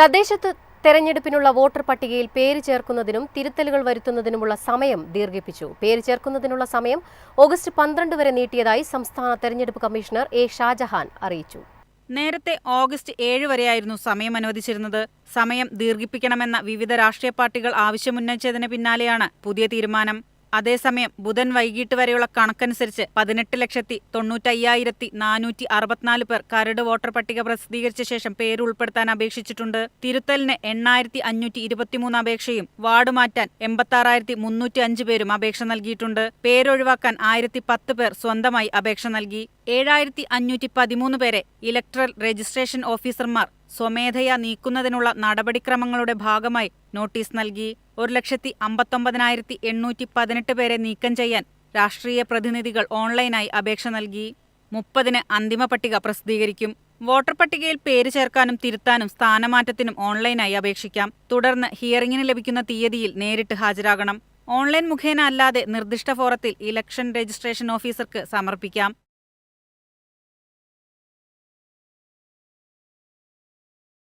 തദ്ദേശത്ത് തെരഞ്ഞെടുപ്പിനുള്ള വോട്ടർ പട്ടികയിൽ പേര് ചേർക്കുന്നതിനും തിരുത്തലുകൾ വരുത്തുന്നതിനുമുള്ള സമയം ദീർഘിപ്പിച്ചു. പേര് ചേർക്കുന്നതിനുള്ള സമയം ഓഗസ്റ്റ് പന്ത്രണ്ട് വരെ നീട്ടിയതായി സംസ്ഥാന തെരഞ്ഞെടുപ്പ് കമ്മീഷണർ എ ഷാജഹാൻ അറിയിച്ചു. നേരത്തെ ഓഗസ്റ്റ് ഏഴ് വരെയായിരുന്നു സമയം അനുവദിച്ചിരുന്നത്. സമയം ദീർഘിപ്പിക്കണമെന്ന വിവിധ രാഷ്ട്രീയ പാർട്ടികൾ ആവശ്യമുന്നയിച്ചതിന് പിന്നാലെയാണ് പുതിയ തീരുമാനം. അതേസമയം ബുധൻ വൈകിട്ട് വരെയുള്ള കണക്കനുസരിച്ച് പതിനെട്ട് ലക്ഷത്തി തൊണ്ണൂറ്റയ്യായിരത്തി നാനൂറ്റി അറുപത്തിനാല് പേർ കരട് വോട്ടർ പട്ടിക പ്രസിദ്ധീകരിച്ച ശേഷം പേര് ഉൾപ്പെടുത്താൻ അപേക്ഷിച്ചിട്ടുണ്ട്. തിരുത്തലിന് എണ്ണായിരത്തി അഞ്ഞൂറ്റി ഇരുപത്തിമൂന്ന് അപേക്ഷയും വാർഡ് മാറ്റാൻ എൺപത്തി മുന്നൂറ്റി അഞ്ച് പേരും അപേക്ഷ നൽകിയിട്ടുണ്ട്. പേരൊഴിവാക്കാൻ ആയിരത്തി പത്ത് പേർ സ്വന്തമായി അപേക്ഷ നൽകി. ഏഴായിരത്തി അഞ്ഞൂറ്റി പതിമൂന്ന് പേരെ ഇലക്ട്രൽ രജിസ്ട്രേഷൻ ഓഫീസർമാർ സ്വമേധയാ നീക്കുന്നതിനുള്ള നടപടിക്രമങ്ങളുടെ ഭാഗമായി നോട്ടീസ് നൽകി. ഒരു ലക്ഷത്തി അമ്പത്തൊമ്പതിനായിരത്തി എണ്ണൂറ്റി പതിനെട്ട് പേരെ നീക്കം ചെയ്യാൻ രാഷ്ട്രീയ പ്രതിനിധികൾ ഓൺലൈനായി അപേക്ഷ നൽകി. മുപ്പതിന് അന്തിമ പട്ടിക പ്രസിദ്ധീകരിക്കും. വോട്ടർ പട്ടികയിൽ പേര് ചേർക്കാനും തിരുത്താനും സ്ഥാനമാറ്റത്തിനും ഓൺലൈനായി അപേക്ഷിക്കാം. തുടർന്ന് ഹിയറിംഗിന് ലഭിക്കുന്ന തീയതിയിൽ നേരിട്ട് ഹാജരാകണം. ഓൺലൈൻ മുഖേന അല്ലാതെ നിർദ്ദിഷ്ട ഫോറത്തിൽ ഇലക്ഷൻ രജിസ്ട്രേഷൻ ഓഫീസർക്ക് സമർപ്പിക്കാം.